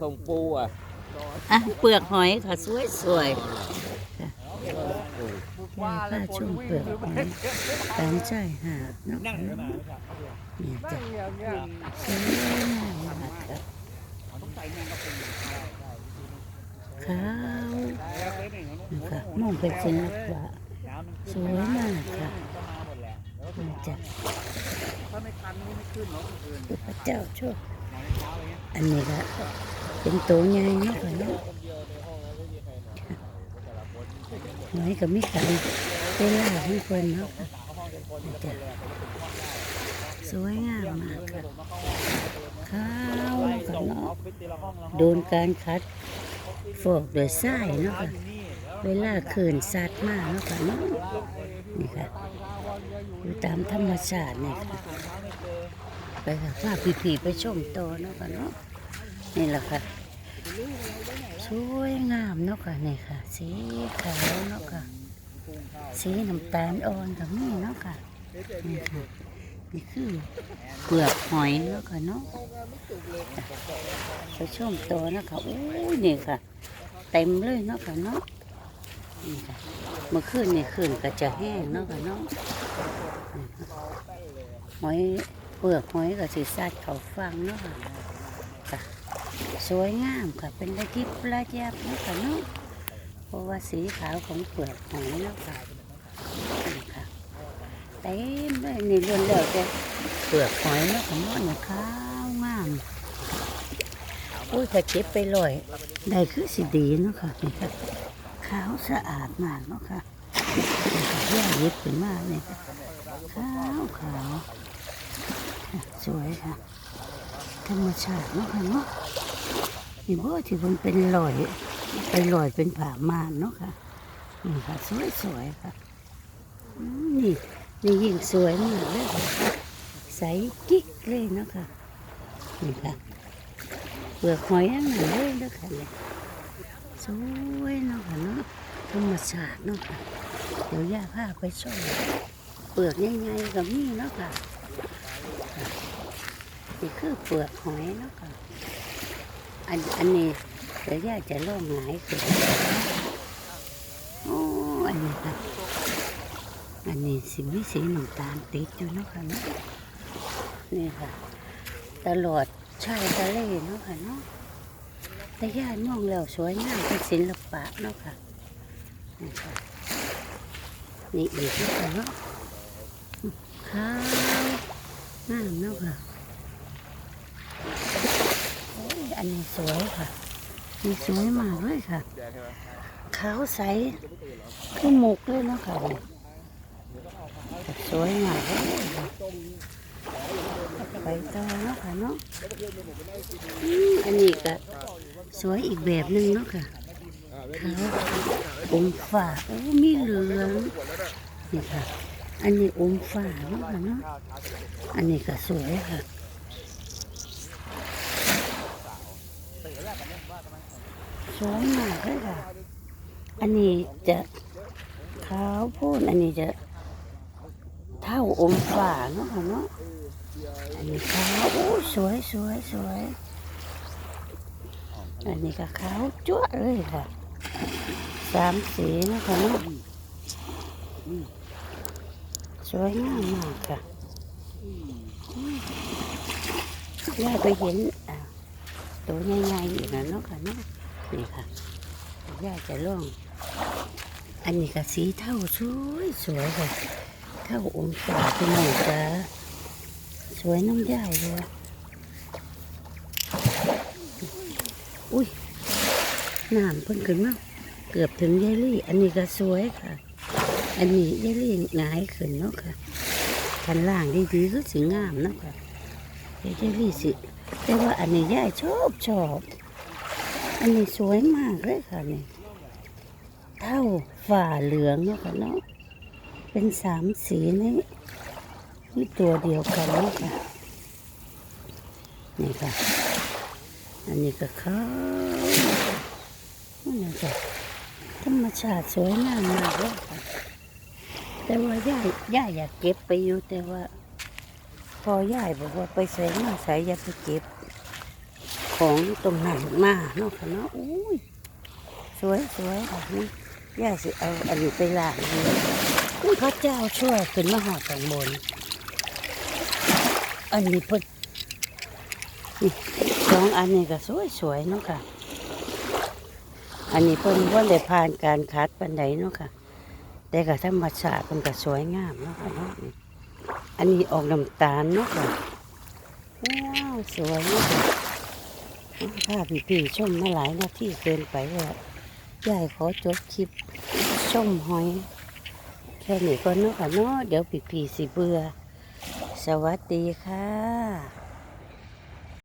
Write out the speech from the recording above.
ส่งปูอะอะเปลือกหอยค่ะสวยสวยๆค่ายผ้าชุ่มเปลือกหอยตามใจหาดเนาะค่นี่จ้ะสวยงามมากค่ะขาวนะคะมองเป็นศิลปะสวยมากค่ะนี่จ้ะพระเจ้าโชคอันนี้ละ เป็นตัวใหญ่เนาะค่ะเนาะหอยกับมิขันเวลาของคนเนาะจ้ะสวยงามมากค่ะข้าวกับเนาะโดนการคัดฟอกโดยทรายเนาะค่ะเวลาคืนสัตว์มากเนาะค่ะเนาะนี่ค่ะอยู่ตามธรรมชาตินี่ค่ะไปค่ะพาผีๆไปชมโตอเนาะค่ะเนาะ นี่แหละค่ะ สวยงามเนาะค่ะนี่ค่ะ สีขาวเนาะค่ะ สีน้ำตาลอ่อนกับนี่เนาะค่ะ นี่ค่ะ นี่คือเปลือกหอยเนาะค่ะเนาะไปชมตัวเนาะค่ะโอ้ยนี่ค่ะ เต็มเลยเนาะค่ะเนาะนี่ค่ะเมื่อคืนนี่คืนก็จะแห้งเนาะค่ะเนาะหอยเปลือกหอยก็สีสัดเขาฟังเนาะค่ะค่ะ สวยงามค่ะ เป็นระยิบระยับนาะค่ะเนาะเพราะว่าสีขาวของเปลือกหอยเนาะค่ะค่ะเต็มเลยนี่ล้วนแล้วแต่เปลือกหอยเนาะค่ะเนาะนี่ขาวงามอุ้ยถ้าเก็บไปลอยได้คือสิดีเนาะค่ะนี่ค่ะขาวสะอาดมากเนาะค่ะนี่ค่ะแยกเย็บขึ้นมากเนี่ยขาวขาวสวยค่ะธรรมชาติเนาะค่ะเนาะ นี่บ่ที่มันเป็นรอยไปรอยเป็นผ่ามานเนาะค่ะนี่ค่ะสวยสวยๆค่ะนี่นี่ยิ่งสวยมากเลยค่ะใสกิ๊กเลยเนาะค่ะนี่ค่ะเปลือกหอยอันนั้นเลยเนาะค่ะเนี่ยสวยเนาะค่ะเนาะธรรมชาติเนาะค่ะเดี๋ยวย่าพาไปชมเปลือกใหญ่ๆกับนี่เนาะค่ะนี่คือเปลือกหอยเนาะค่ะ อันอันนี้เดี๋ยวย่าจะล่องหายขึ้นโอ้อันนี้ค่ะอันนี้สีมีสีน้ำตาลติดอยู่เนาะค่ะเนาะนี่ค่ะ ตลอดชายทะเลเนาะค่ะเนาะแต่ย่ามองแล้วสวยงามเป็นศิลปะเนาะค่ะนี่ค่ะนี่อีกเนาะค่ะเนาะขาวงามเนาะค่ะ อันนี้สวยค่ะนี่สวยมากเลยค่ะ ขาวใสคือหมกเลยเนาะค่ะสวยมากเลยค่ะไปต่อเนาะค่ะเนาะอันนี้ก็สวยอีกแบบหนึ่งเนาะค่ะขาวอมฟ้าโอ้มีเหลืองนี่ค่ะ อันนี้อมฟ้าเนาะค่ะเนาะอันนี้ก็สวยค่ะ สวยมากเลยค่ะ อันนี้จะขาวพูนอันนี้จะเท่าอมฝ่าเนาะค่ะเนาะ อันนี้ขาวโอ้สวยสวยสวยอันนี้ก็ขาวจั๊วเลยค่ะ สามสีนะคะเนาะสวยงามมากค่ะย่าไปเห็นตัวใหญ่ๆอีกแล้วเนาะค่ะเนาะ นี่ค่ะย่าจะล่อง อันนี้ก็สีเท่าสวยสวยค่ะ เท่าองศาพี่น้องจ้าสวยน้ำย่าเลยอุ้ยน้ำเพิ่นขึ้นมาเกือบถึงยายลี่ อันนี้ก็สวยค่ะ อันนี้ยายลี่หงายขึ้นเนาะค่ะคันล่างดีๆก็สีงามเนาะค่ะเยวยายลี่สิแต่ว่าอันนี้ยายชอบชอบ อันนี้สวยมากเลยค่ะนี่เท่าฝ่าเหลืองเนาะค่ะเนาะเป็นสามสีนี่นี่ตัวเดียวกันนาะค่ะนี่ค่ะ อันนี้ก็ขาวนี่ค่ะธรรมชาติสวยงามมากเลยค่ะแต่ว่าย่าย่าอยากเก็บไปอยู่แต่ว่า พอย่ายบอกว่าไปใส่มาใส่อย่าไปเก็บ ของตรงนั้นมาเนาะค่ะเนาะอุ้ยสวยสวยค่ะนี่ย่าสิเอาอันนี้ไปล้างเลยอุ้ยพระเจ้าช่วยขึ้นมาหอดข้างบน อันนี้เพิ่นนี่สองอันนี้ก็สวยสวยๆเนาะค่ะ อันนี้เพิ่นว่าได้ผ่านการคัดปันไดเนาะค่ะแต่ก็ธรรมชาติเพิ่นก็สวยงามเนาะค่ะเนาะนี่อันนี้ออกน้ำตาลเนาะค่ะว้าวสวยเนาะค่ะ ภาพพี่ๆชมมาหลายนาทีเกินไปแล้วยายขอจบคลิปชมหอย แค่นี้ก็นเนาะค่ะเนาะเดี๋ยวพี่ๆสิเบื่อ สวัสดีค่ะ